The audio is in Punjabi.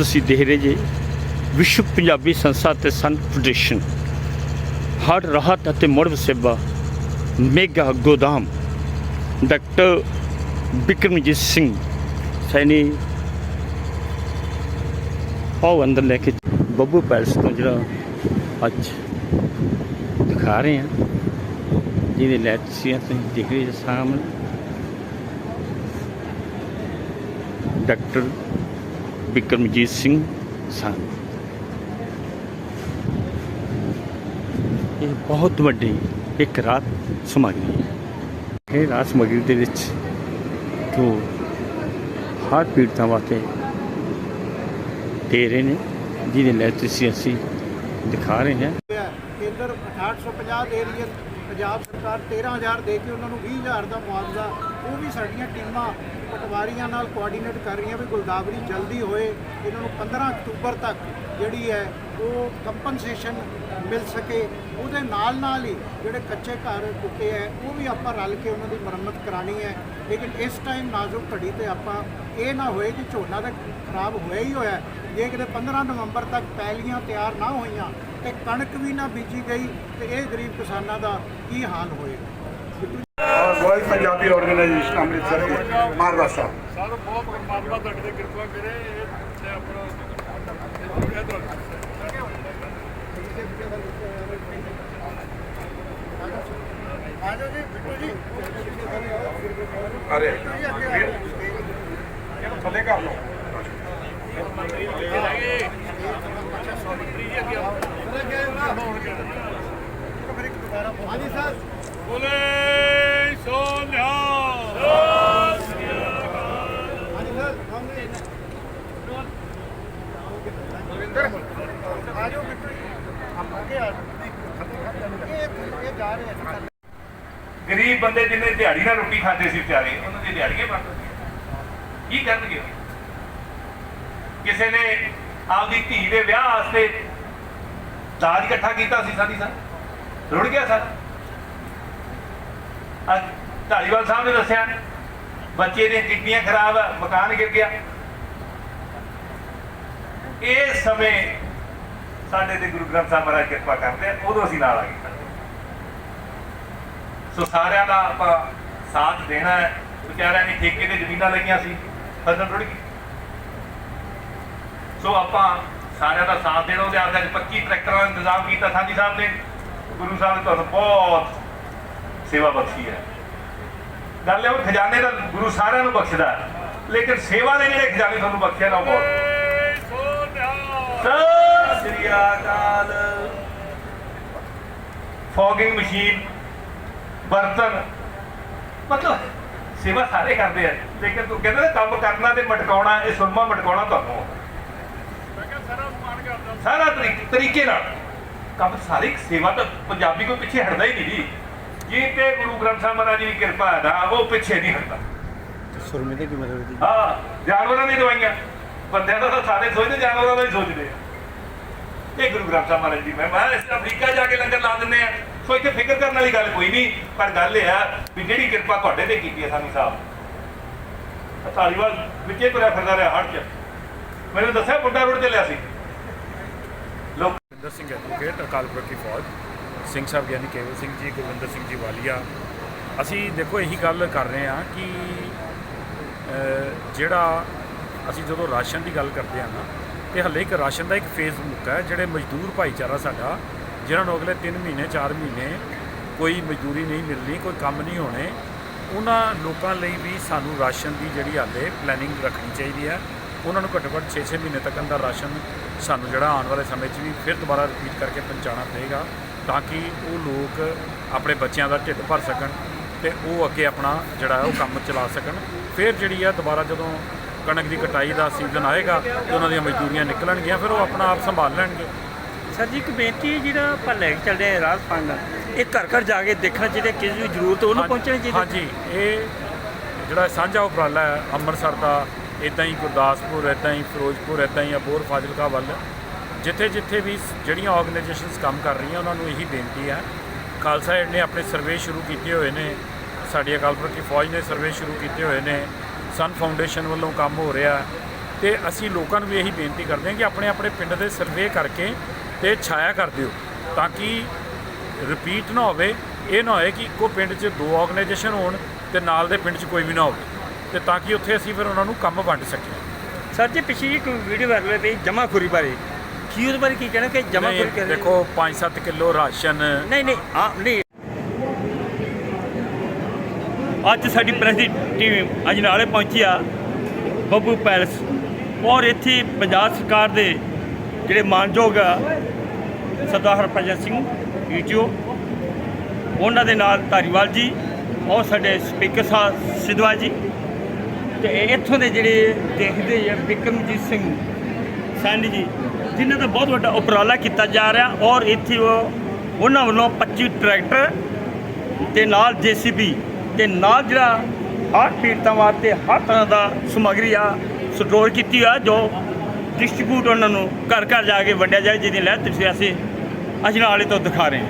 ਤੁਸੀਂ ਦੇਖ ਰਹੇ ਜੇ, ਵਿਸ਼ਵ ਪੰਜਾਬੀ ਸੰਸਥਾ ਤੇ ਸੰਤ ਫੈਡਰੇਸ਼ਨ ਹਰ ਰਾਹਤ ਅਤੇ ਮੁੜ ਵਸੇਬਾ ਮੇਗਾ ਗੋਦਾਮ, ਡਾਕਟਰ ਬਿਕਰਮਜੀਤ ਸਿੰਘ, ਸੈਣੀ ਆਓ ਅੰਦਰ ਲੈ ਕੇ। ਬੱਬੂ ਪੈਲਸ ਤੋਂ ਜਿਹੜਾ ਅੱਜ ਦਿਖਾ ਰਹੇ ਹਾਂ, ਜਿਹਦੇ ਲੈ ਤੁਸੀਂ ਤੁਸੀਂ ਦੇਖ ਰਹੇ ਜੇ ਸਾਹਮਣੇ। ਡਾਕਟਰ ਬਿਕਰਮਜੀਤ ਸਿੰਘ ਸਨ ਇਹ ਬਹੁਤ ਵੱਡੀ ਇੱਕ ਰਾਤ ਸਮੱਗਰੀ ਹੈ। ਇਹ ਰਾਤ ਸਮੱਗਰੀ ਦੇ ਵਿੱਚ ਜੋ ਹਰ ਪੀੜਤਾਂ ਵਾਸਤੇ ਡੇਰੇ ਨੇ, ਜਿਹਦੇ ਲੈ ਤੁਸੀਂ ਅਸੀਂ ਦਿਖਾ ਰਹੇ ਹਾਂ। ਹੋਇਆ ਕੇਂਦਰ 6850 ਦੇ ਰਹੀ ਹੈ। ਪੰਜਾਬ ਸਰਕਾਰ 13000 ਦੇ ਕੇ ਉਹਨਾਂ ਨੂੰ 20000 ਦਾ ਮੁਆਵਜ਼ਾ, ਉਹ ਵੀ ਸਾਡੀਆਂ ਟੀਮਾਂ ਪਟਵਾਰੀਆਂ ਨਾਲ ਕੋਆਰਡੀਨੇਟ ਕਰ ਰਹੀਆਂ ਵੀ ਗੁਲਦਾਵਰੀ ਜਲਦੀ ਹੋਏ। ਇਹਨਾਂ ਨੂੰ 15 ਅਕਤੂਬਰ ਤੱਕ ਜਿਹੜੀ ਹੈ ਉਹ ਕੰਪਨਸੇਸ਼ਨ ਮਿਲ ਸਕੇ। ਉਹਦੇ ਨਾਲ ਨਾਲ ਹੀ ਜਿਹੜੇ ਕੱਚੇ ਘਰ ਟੁੱਟੇ ਹੈ ਉਹ ਵੀ ਆਪਾਂ ਰਲ ਕੇ ਉਹਨਾਂ ਦੀ ਮੁਰੰਮਤ ਕਰਾਣੀ ਹੈ। ਲੇਕਿਨ ਇਸ ਟਾਈਮ ਨਾਜ਼ੁਕ ਘੜੀ ਤੇ ਆਪਾਂ ਇਹ ਨਾ ਹੋਏ ਕਿ ਝੋਨਾ ਤਾਂ ਖਰਾਬ ਹੋਇਆ ਹੀ ਹੋਇਆ। ਜੇ ਕਿਤੇ 15 ਨਵੰਬਰ ਤੱਕ ਪੈਲੀਆਂ ਤਿਆਰ ਨਾ ਹੋਈਆਂ ਤੇ ਕਣਕ ਵੀ ਨਾ ਬੀਜੀ ਗਈ ਤੇ ਇਹ ਗਰੀਬ ਕਿਸਾਨਾਂ ਦਾ ਕੀ ਹਾਲ ਹੋਏਗਾ ਵਰਲਡ ਪੰਜਾਬੀ ਆਰਗੇਨਾਈਜੇਸ਼ਨ ਅੰਮ੍ਰਿਤਸਰ ਦੇ ਮਾਰਵਾ ਸਾਹਿਬ ਸਾਨੂੰ ਬਹੁਤ ਪਰਮਾਤਮਾ ਤੁਹਾਡੇ ਤੇ ਕਿਰਪਾ ਕਰੇ ਇਹ ਤੇ ਆਪਣਾ ਇਹ ਤੋਂ ਆਜੋ ਜੀ ਬਿੱਟੂ ਜੀ ਅਰੇ ਇਹਨੂੰ ਥੱਲੇ ਕਰ ਲਓ ਹਾਂਜੀ ਸਰ ਬੋਲੇ ਸੋਨਿਆ ਹਾਂਜੀ ਸਰ ਸਾਹਮਣੇ ਆਜੋ ਬਿੱਟੂ ਜੀ ਆਪਾਂ ਅੱਗੇ ਆ ਇਹ ਇਹ ਜਾ ਰਹੇ ਆ ਗਰੀਬ ਬੰਦੇ ਜਿੰਨੇ ਦਿਹਾੜੀ ਨਾਲ ਰੋਟੀ ਖਾਂਦੇ ਸੀ ਵਿਚਾਰੇ, ਉਹਨਾਂ ਦੀ ਦਿਹਾੜੀਆਂ ਬੰਦ ਕੀ ਕਰਨਗੇ ਕਿਸੇ ਨੇ ਆਪਦੀ ਧੀ ਦੇ ਵਿਆਹ ਵਾਸਤੇ ਦਾਜ ਇਕੱਠਾ ਕੀਤਾ ਸੀ ਸਾਡੀ ਸਰ ਰੁੜ ਗਿਆ ਸਰ? ਅੱਜ ਧਾਲੀਵਾਲ ਸਾਹਿਬ ਨੇ ਦੱਸਿਆ, ਬੱਚੇ ਦੀਆਂ ਕਿਡਨੀਆਂ ਖਰਾਬ ਮਕਾਨ ਗਿਰ ਗਿਆ। ਇਹ ਸਮੇਂ ਸਾਡੇ ਤੇ ਗੁਰੂ ਗ੍ਰੰਥ ਸਾਹਿਬ ਮਹਾਰਾਜ ਕਿਰਪਾ ਕਰਦੇ ਆ ਉਦੋਂ ਅਸੀਂ ਨਾਲ ਆ ਗਏ। ਸੋ ਸਾਰਿਆਂ ਦਾ ਆਪਾਂ ਸਾਥ ਦੇਣਾ ਹੈ। ਵਿਚਾਰਿਆਂ ਨੇ ਠੇਕੇ ਤੇ ਜ਼ਮੀਨਾਂ ਲਈਆਂ ਸੀ ਫਸਲ ਰੁੜ ਗਈ ਸੋ ਆਪਾਂ ਸਾਰਿਆਂ ਦਾ ਸਾਥ ਦੇਣਾ ਉਹਦੇ ਅੱਜ 25 ਟਰੈਕਟਰਾਂ ਦਾ ਇੰਤਜ਼ਾਮ ਕੀਤਾ ਸਾਡੀ ਸਾਹਿਬ ਨੇ। ਗੁਰੂ ਸਾਹਿਬ ਨੇ ਤੁਹਾਨੂੰ ਬਹੁਤ ਸੇਵਾ ਬਖਸ਼ੀ ਹੈ। ਗੱਲ ਇਹ ਉਹ ਖਜ਼ਾਨੇ ਦਾ ਗੁਰੂ ਸਾਰਿਆਂ ਨੂੰ ਬਖਸ਼ਦਾ। ਲੇਕਿਨ ਸੇਵਾ ਦੇ ਜਿਹੜੇ ਖਜ਼ਾਨੇ ਤੁਹਾਨੂੰ ਬਖਸ਼ਿਆ ਨਾ ਬਹੁਤ। ਬੋਲੇ ਫੋਗਿੰਗ ਮਸ਼ੀਨ ਬਰਤਨ। ਮਤਲਬ ਸੇਵਾ ਸਾਰੇ ਕਰਦੇ ਆ। ਲੇਕਿਨ ਤੂੰ ਕਹਿੰਦਾ ਕੰਮ ਕਰਨਾ ਤੇ ਮਟਕਾਉਣਾ ਇਹ ਸੁਰਮਾ ਮਟਕਾਉਣਾ ਤੁਹਾਨੂੰ। ਆਉਂਦਾ। ਮੈਂ ਕਿਹਾ ਸਾਰਾ ਸਮਾਨ ਕਰਦਾ। ਸਾਰਾ ਤਰੀਕੇ ਤਰੀਕੇ ਨਾਲ। ਕੰਮ ਸਾਰੀ ਸੇਵਾ ਤਾਂ ਪੰਜਾਬੀ ਕੋਈ ਪਿੱਛੇ ਹਟਦਾ ਹੀ ਨਹੀਂ। ਜੀ ਜੇ ਤੇ ਗੁਰੂ ਗ੍ਰੰਥ ਸਾਹਿਬ ਮਹਾਰਾਜ ਜੀ ਦੀ ਕਿਰਪਾ ਹੈ ਨਾ ਉਹ ਪਿੱਛੇ ਨਹੀਂ ਹਟਦਾ। ਸੁਰਮੇ ਦੇ ਕੀ ਮਤਲਬ ਹਾਂ ਜਾਨਵਰਾਂ ਦੀ ਦਵਾਈਆਂ। ਬੰਦਿਆਂ ਦਾ ਤਾਂ ਸਾਰੇ ਸੋਚਦੇ ਜਾਨਵਰਾਂ ਦਾ ਹੀ ਸੋਚਦੇ ਆ। ਇਹ ਗੁਰੂ ਗ੍ਰੰਥ ਸਾਹਿਬ ਮਹਾਰਾਜ ਜੀ, ਮੈਂ ਮੈਂ ਇਸ ਅਫਰੀਕਾ ਜਾ ਕੇ ਲੰਗਰ ਲਾ ਦਿੰਦੇ ਆ। ਸੋ ਇੱਥੇ ਫਿਕਰ ਕਰਨ ਵਾਲੀ ਗੱਲ ਕੋਈ ਨਹੀਂ, ਪਰ ਗੱਲ ਇਹ ਆ ਵੀ ਜਿਹੜੀ ਕਿਰਪਾ ਤੁਹਾਡੇ ਤੇ ਕੀਤੀ ਹੈ ਸਾਨੀ ਸਾਹਿਬ ਧਾਲੀਵਾਲ ਵਿੱਚੇ ਤੁਰਿਆ ਫਿਰਦਾ ਰਿਹਾ ਹੜ ਚ। ਮੈਨੂੰ ਦੱਸਿਆ ਬੁੱਢਾ ਰੋਡ ਚੱਲਿਆ ਸੀ। ਲੋਕ ਸਿੰਘ ਐਡਵੋਕੇਟ, ਅਕਾਲ ਪੁਰਖ ਦੀ ਫੌਜ। ਸਿੰਘ ਸਾਹਿਬ ਗਿਆਨੀ ਕੇਵਲ ਸਿੰਘ ਜੀ, ਗੁਰਵਿੰਦਰ ਸਿੰਘ ਜੀ ਵਾਲੀਆ। ਅਸੀਂ ਦੇਖੋ, ਇਹੀ ਗੱਲ ਕਰ ਰਹੇ ਹਾਂ ਕਿ ਜਿਹੜਾ ਅਸੀਂ ਜਦੋਂ ਰਾਸ਼ਨ ਦੀ ਗੱਲ ਕਰਦੇ ਹਾਂ ਨਾ ਤੇ ਹੱਲੇ ਇੱਕ ਰਾਸ਼ਨ ਦਾ ਇੱਕ ਫੇਜ਼ ਮੁੱਕਾ ਹੈ, ਜਿਹੜੇ ਮਜ਼ਦੂਰ ਭਾਈਚਾਰਾ ਸਾਡਾ, ਜਿਨ੍ਹਾਂ ਨੂੰ ਅਗਲੇ 3 ਮਹੀਨੇ 4 ਮਹੀਨੇ ਕੋਈ ਮਜ਼ਦੂਰੀ ਨਹੀਂ ਮਿਲਣੀ, ਕੋਈ ਕੰਮ ਨਹੀਂ ਹੋਣੇ, ਉਹਨਾਂ ਲੋਕਾਂ ਲਈ ਵੀ ਸਾਨੂੰ ਰਾਸ਼ਨ ਦੀ ਜਿਹੜੀ ਹਾਲੇ ਪਲੈਨਿੰਗ ਰੱਖਣੀ ਚਾਹੀਦੀ ਹੈ। ਉਹਨਾਂ ਨੂੰ ਘੱਟੋ ਘੱਟ 6-6 ਮਹੀਨੇ ਤੱਕ ਦਾ ਰਾਸ਼ਨ ਸਾਨੂੰ ਜਿਹੜਾ ਆਉਣ ਵਾਲੇ ਸਮੇਂ 'ਚ ਵੀ ਫਿਰ ਦੁਬਾਰਾ ਰਿਪੀਟ ਕਰਕੇ ਪਹੁੰਚਾਉਣਾ ਪਏਗਾ, ਤਾਂ ਕਿ ਉਹ ਲੋਕ ਆਪਣੇ ਬੱਚਿਆਂ ਦਾ ਢਿੱਡ ਭਰ ਸਕਣ ਤੇ ਉਹ ਅੱਗੇ ਆਪਣਾ ਜਿਹੜਾ ਉਹ ਕੰਮ ਚਲਾ ਸਕਣ। ਫਿਰ ਜਿਹੜੀ ਆ ਦੁਬਾਰਾ ਜਦੋਂ ਕਣਕ ਦੀ ਕਟਾਈ ਦਾ ਸੀਜ਼ਨ ਆਏਗਾ ਤੇ ਉਹਨਾਂ ਦੀਆਂ ਮਜ਼ਦੂਰੀਆਂ ਨਿਕਲਣਗੀਆਂ ਫਿਰ ਉਹ ਆਪਣਾ ਆਪ ਸੰਭਾਲ ਲੈਣਗੇ। ਸਰ ਜੀ ਇੱਕ ਬੇਨਤੀ ਹੈ ਜਿਹੜਾ ਆਪਾਂ ਲੈ ਕੇ ਚੱਲਦੇ ਆ ਰਾਜ ਫੰਡ ਇਹ ਘਰ ਘਰ ਜਾ ਕੇ ਦੇਖਣਾ ਚਾਹੀਦਾ ਕਿਸ ਨੂੰ ਜ਼ਰੂਰਤ ਉਹਨੂੰ ਪਹੁੰਚਣਾ ਚਾਹੀਦਾ ਹਾਂਜੀ ਇਹ ਜਿਹੜਾ ਸਾਂਝਾ ਉਪਰਾਲਾ ਹੈ ਅੰਮ੍ਰਿਤਸਰ ਦਾ ਇਦਾਂ ਹੀ ਗੁਰਦਾਸਪੁਰ ਇਦਾਂ ਹੀ ਫਿਰੋਜ਼ਪੁਰ ਇਦਾਂ ਹੀ ਅਬੋਰ ਫਾਜ਼ਿਲਕਾ ਵੱਲ ਜਿੱਥੇ ਜਿੱਥੇ ਵੀ ਜਿਹੜੀਆਂ ਆਰਗੇਨਾਈਜੇਸ਼ਨਸ ਕੰਮ ਕਰ ਰਹੀਆਂ ਉਹਨਾਂ ਨੂੰ ਇਹੀ ਬੇਨਤੀ ਹੈ। ਖਾਲਸਾ ਏਡ ਨੇ ਆਪਣੇ ਸਰਵੇ ਸ਼ੁਰੂ ਕੀਤੇ ਹੋਏ ਨੇ ਸਾਡੀ ਅਕਾਲ ਪੁਰਖ ਦੀ ਫੌਜ ਨੇ ਸਰਵੇ ਸ਼ੁਰੂ ਕੀਤੇ ਹੋਏ ਨੇ ਸਨ ਫਾਊਂਡੇਸ਼ਨ ਵੱਲੋਂ ਕੰਮ ਹੋ ਰਿਹਾ ਤੇ ਅਸੀਂ ਲੋਕਾਂ ਨੂੰ ਵੀ ਇਹੀ ਬੇਨਤੀ ਕਰਦੇ ਹਾਂ ਕਿ ਆਪਣੇ ਆਪਣੇ ਪਿੰਡ ਦੇ ਸਰਵੇ ਕਰਕੇ ਤੇ ਛਾਇਆ ਕਰ ਦਿਓ ਤਾਂ ਕਿ ਰਿਪੀਟ ਨਾ ਹੋਵੇ। ਇਹ ਨਾ ਹੋਏ ਕਿ ਇੱਕੋ ਪਿੰਡ 'ਚ ਦੋ ਆਰਗੇਨਾਈਜੇਸ਼ਨ ਹੋਣ ਤੇ ਨਾਲ ਦੇ ਪਿੰਡ 'ਚ ਕੋਈ ਵੀ ਨਾ ਹੋਵੇ। ਤੇ ਤਾਂ ਕਿ ਉੱਥੇ ਅਸੀਂ ਫਿਰ ਉਹਨਾਂ ਨੂੰ ਕੰਮ ਵੰਡ ਸਕੀਏ। ਸਰ ਜੀ ਪਿਛਲੀ ਇੱਕ ਵੀਡੀਓ ਵਾਇਰਲ ਹੋਈ ਜਮਾਖੋਰੀ ਬਾਰੇ। ਕੀ ਉਹਦੇ ਬਾਰੇ ਕੀ ਕਹਿਣਾ ਕਿ ਜਮਾਖੋਰੀ ਕਰ ਦੇਖੋ 5-7 ਕਿਲੋ ਰਾਸ਼ਨ। ਨਹੀਂ ਨਹੀਂ ਆ ਨਹੀਂ। ਅੱਜ ਸਾਡੀ ਪ੍ਰੈਸ ਦੀ ਟੀਮ ਅਜਨਾਲੇ ਪਹੁੰਚੀ ਆ ਬੱਬੂ ਪੈਲਸ। ਔਰ ਇੱਥੇ ਪੰਜਾਬ ਸਰਕਾਰ ਦੇ ਜਿਹੜੇ ਮਾਨਯੋਗ ਆ ਸਰਦਾਰ ਹਰਭਜਨ ਸਿੰਘ ਈਟੀਓ ਉਹਨਾਂ ਦੇ ਨਾਲ ਧਾਰੀਵਾਲ ਜੀ ਔਰ ਸਾਡੇ ਸਪੀਕਰ ਸਾਹਿਬ ਸਿਧਵਾ ਜੀ। ਤੇ ਇੱਥੋਂ ਦੇ ਜਿਹੜੇ ਦੇਖਦੇ ਆ ਬਿਕਰਮਜੀਤ ਸਿੰਘ ਸੈਣੀ ਜੀ, ਜਿਨ੍ਹਾਂ ਦਾ ਬਹੁਤ ਵੱਡਾ ਉਪਰਾਲਾ ਕੀਤਾ ਜਾ ਰਿਹਾ ਔਰ ਇੱਥੇ ਉਹ ਉਹਨਾਂ ਵੱਲੋਂ 25 ਟਰੈਕਟਰ ਤੇ ਨਾਲ ਜੀਸੀਬੀ ਤੇ ਨਾਲ ਜਿਹੜਾ ਹਰ ਪੀੜਤਾਂ ਵਾਸਤੇ ਹਰ ਤਰ੍ਹਾਂ ਦਾ ਸਮੱਗਰੀ ਆ ਸਟੋਰ ਕੀਤੀ ਆ, ਜੋ ਡਿਸਟ੍ਰੀਬਿਊਟ ਉਹਨਾਂ ਨੂੰ ਘਰ ਘਰ ਜਾ ਕੇ ਵੰਡਿਆ ਜਾਏ, ਜਿਹਦੀ ਲੈ ਤੁਸੀਂ ਅਸੀਂ ਅਜਨਾਲੇ ਤੋਂ ਦਿਖਾ ਰਹੇ ਹਾਂ।